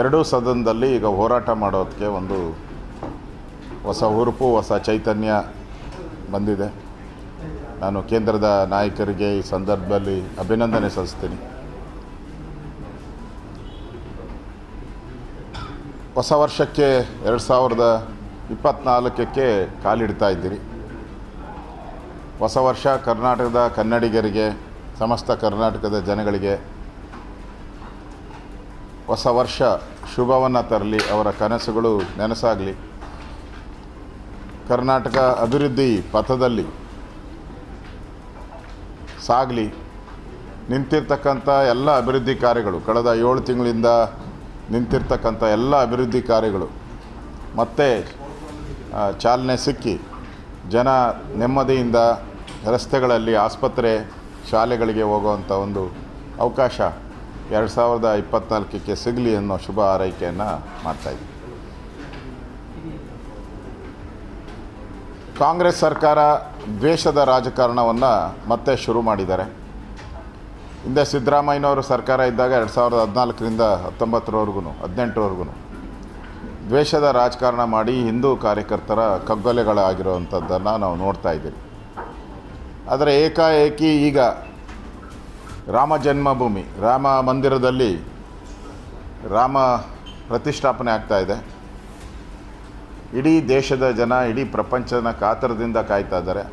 ಎರಡೂ ಸದನದಲ್ಲಿ ಈಗ ಹೋರಾಟ ಮಾಡೋದಕ್ಕೆ ಒಂದು ಹೊಸ ಹುರುಪು, ಹೊಸ ಚೈತನ್ಯ ಬಂದಿದೆ. ನಾನು ಕೇಂದ್ರದ ನಾಯಕರಿಗೆ ಈ ಸಂದರ್ಭದಲ್ಲಿ ಅಭಿನಂದನೆ ಸಲ್ಲಿಸ್ತೀನಿ. ಹೊಸ ವರ್ಷಕ್ಕೆ ಎರಡು ಸಾವಿರದ ಇಪ್ಪತ್ತ್ನಾಲ್ಕಕ್ಕೆ ಕಾಲಿಡ್ತಾ ಇದ್ದೀರಿ. ಹೊಸ ವರ್ಷ ಕರ್ನಾಟಕದ ಕನ್ನಡಿಗರಿಗೆ, ಸಮಸ್ತ ಕರ್ನಾಟಕದ ಜನಗಳಿಗೆ ಹೊಸ ವರ್ಷ ಶುಭವನ್ನು ತರಲಿ, ಅವರ ಕನಸುಗಳು ನೆನಸಾಗಲಿ. ಕರ್ನಾಟಕ ಅಭಿವೃದ್ಧಿ ಪಥದಲ್ಲಿ ಸಾಗಲಿ. ನಿಂತಿರ್ತಕ್ಕಂಥ ಎಲ್ಲ ಅಭಿವೃದ್ಧಿ ಕಾರ್ಯಗಳು, ಕಳೆದ ಏಳು ತಿಂಗಳಿಂದ ನಿಂತಿರ್ತಕ್ಕಂಥ ಎಲ್ಲ ಅಭಿವೃದ್ಧಿ ಕಾರ್ಯಗಳು, ಮತ್ತೆ ಚಾಲನೆ ಸಿಕ್ಕಿ, ಜನ ನೆಮ್ಮದಿಯಿಂದ ರಸ್ತೆಗಳಲ್ಲಿ, ಆಸ್ಪತ್ರೆ, ಶಾಲೆಗಳಿಗೆ ಹೋಗುವಂಥ ಒಂದು ಅವಕಾಶ ಎರಡು ಸಾವಿರದ ಇಪ್ಪತ್ತ್ನಾಲ್ಕಕ್ಕೆ ಸಿಗಲಿ ಅನ್ನೋ ಶುಭ ಆರೈಕೆಯನ್ನು ಮಾಡ್ತಾಯಿದ್ದೀವಿ ಕಾಂಗ್ರೆಸ್ ಸರ್ಕಾರ ದ್ವೇಷದ ರಾಜಕಾರಣವನ್ನು ಮತ್ತೆ ಶುರು ಮಾಡಿದ್ದಾರೆ. ಹಿಂದೆ ಸಿದ್ದರಾಮಯ್ಯನವರು ಸರ್ಕಾರ ಇದ್ದಾಗ ಎರಡು ಸಾವಿರದ ಹದಿನಾಲ್ಕರಿಂದ ಹತ್ತೊಂಬತ್ತರವರೆಗೂ ಹದಿನೆಂಟರವರೆಗೂ ದ್ವೇಷದ ರಾಜಕಾರಣ ಮಾಡಿ ಹಿಂದೂ ಕಾರ್ಯಕರ್ತರ ಕಗ್ಗೊಲೆಗಳಾಗಿರುವಂಥದ್ದನ್ನು ನಾವು ನೋಡ್ತಾ ಇದ್ದೀವಿ. ಆದರೆ ಏಕಾಏಕಿ ಈಗ ರಾಮ ಜನ್ಮಭೂಮಿ, ರಾಮ ಮಂದಿರದಲ್ಲಿ ರಾಮ ಪ್ರತಿಷ್ಠಾಪನೆ ಆಗ್ತಾ ಇದೆ. ಇಡೀ ದೇಶದ ಜನ, ಇಡೀ ಪ್ರಪಂಚದ ಕಾತರದಿಂದ ಕಾಯ್ತಾ ಇದ್ದಾರೆ.